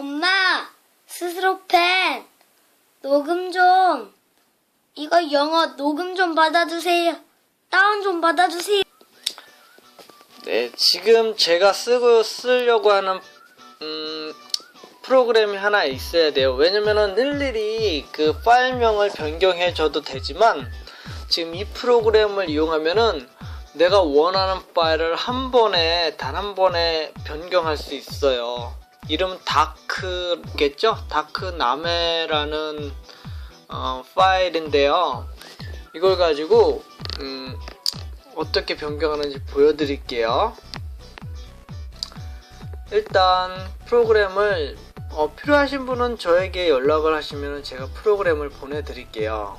엄마, 스스로 팬, 녹음 좀. 이거 영어 녹음 좀 받아주세요. 다운 좀 받아주세요. 네, 지금 제가 쓰고 쓰려고 하는 음, 프로그램이 하나 있어야 돼요. 왜냐면은 일일이 그 파일명을 변경해 줘도 되지만 지금 이 프로그램을 이용하면은 내가 원하는 파일을 한 번에 단 한 번에 변경할 수 있어요. 이름 다크겠죠? 다크 나메라는 어, 파일인데요. 이걸 가지고 음, 어떻게 변경하는지 보여드릴게요. 일단 프로그램을 어, 필요하신 분은 저에게 연락을 하시면 제가 프로그램을 보내드릴게요.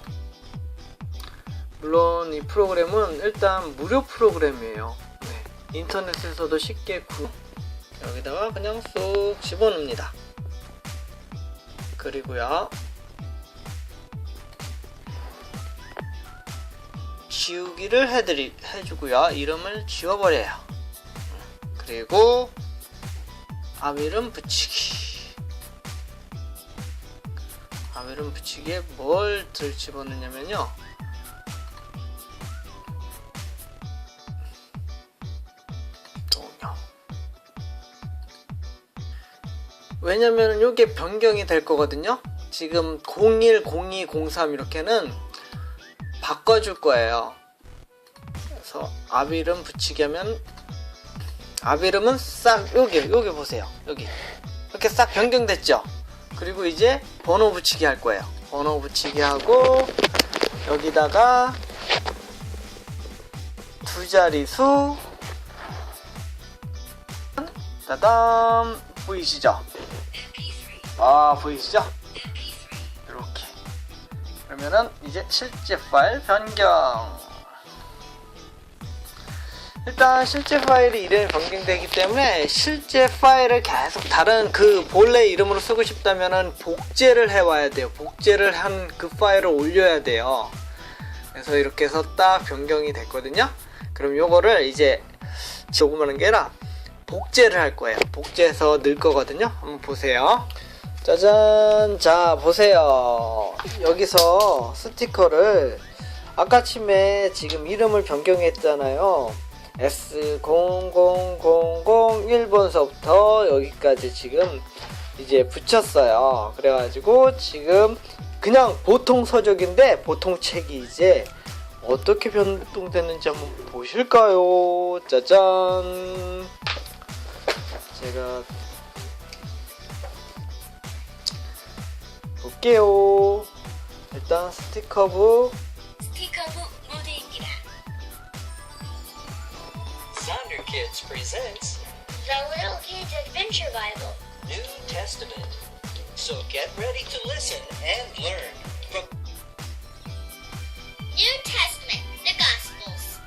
물론 이 프로그램은 일단 무료 프로그램이에요. 네, 인터넷에서도 쉽게 구 여기다가 그냥 쏙 집어넣습니다. 그리고요. 지우기를 해드리, 해주고요. 이름을 지워버려요. 그리고 앞 이름 붙이기. 앞 이름 붙이기에 뭘 들 집어넣냐면요. 또요. 왜냐면 이게 변경이 될 거거든요. 지금 01, 02, 03 이렇게는 바꿔줄 거예요. 그래서 앞 이름 붙이게 하면 앞 이름은 싹 여기 여기 보세요. 여기 이렇게 싹 변경됐죠. 그리고 이제 번호 붙이기 할 거예요. 번호 붙이기 하고 여기다가 두 자릿수 따담 보이시죠? 아 보이시죠? 이렇게. 그러면은 이제 실제 파일 변경. 일단 실제 파일이 이름이 변경되기 때문에 실제 파일을 계속 다른 그 본래 이름으로 쓰고 싶다면은 복제를 해와야 돼요. 복제를 한 그 파일을 올려야 돼요. 그래서 이렇게 해서 딱 변경이 됐거든요. 그럼 요거를 이제 녹음하는 게 아니라 복제를 할 거예요. 복제해서 넣을 거거든요. 한번 보세요 짜잔. 자 보세요. 여기서 스티커를 아까 침에 지금 이름을 변경했잖아요. S0001번서부터 여기까지 지금 이제 붙였어요. 그래가지고 지금 그냥 보통 서적인데 보통 책이 이제 어떻게 변동됐는지 한번 보실까요? 짜잔. 제가 볼게요. 일단 스티커북 스티커북 모드입니다. Sounder Kids presents The Little Kids Adventure Bible. New Testament. So get ready to listen and learn from New Testament, the Gospels.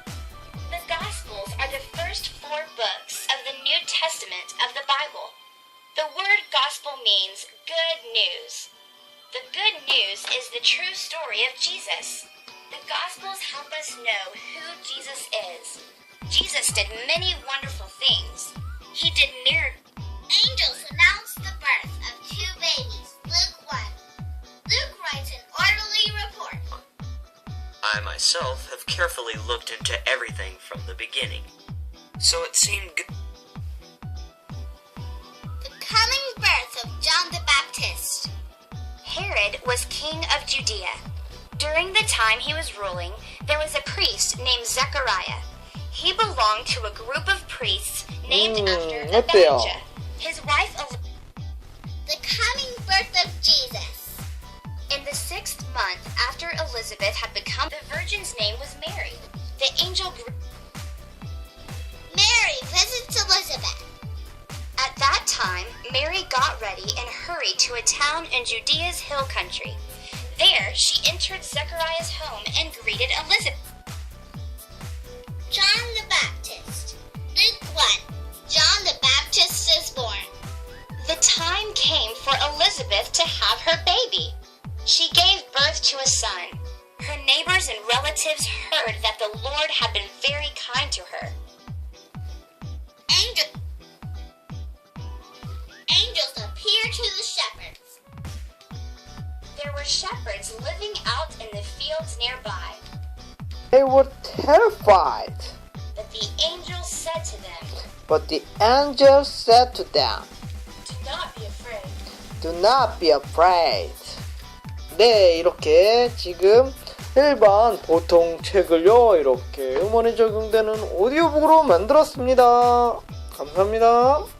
The Gospels are the first four books of the New Testament of the Bible. The word gospel means good news. The good news is the true story of Jesus. The Gospels help us know who Jesus is. Jesus did many wonderful things. He did miracles. Angels announced the birth of two babies, Luke 1. Luke writes an orderly report. I myself have carefully looked into everything from the beginning. So it seemed good. Herod was king of Judea. During the time he was ruling, there was a priest named Zechariah. He belonged to a group of priests named mm, after Abijah. His wife. The coming birth of Jesus. In the sixth month after Elizabeth had become the virgin's name was Mary. The angel. Got ready and hurried to a town in Judea's hill country. There, she entered Zechariah's home and greeted Elizabeth. John the Baptist. Luke 1. John the Baptist is born. The time came for Elizabeth to have her baby. She gave birth to a son. Her neighbors and relatives heard that the Lord had been very kind to her. Angel- Near to the shepherds. There were shepherds living out in the fields nearby. They were terrified. But the angel said to them, But the angel said to them, Do not be afraid. Do not be afraid. 네, 이렇게 지금 일반 보통 책을요, 이렇게 음원이 적용되는 오디오북으로 만들었습니다. 감사합니다.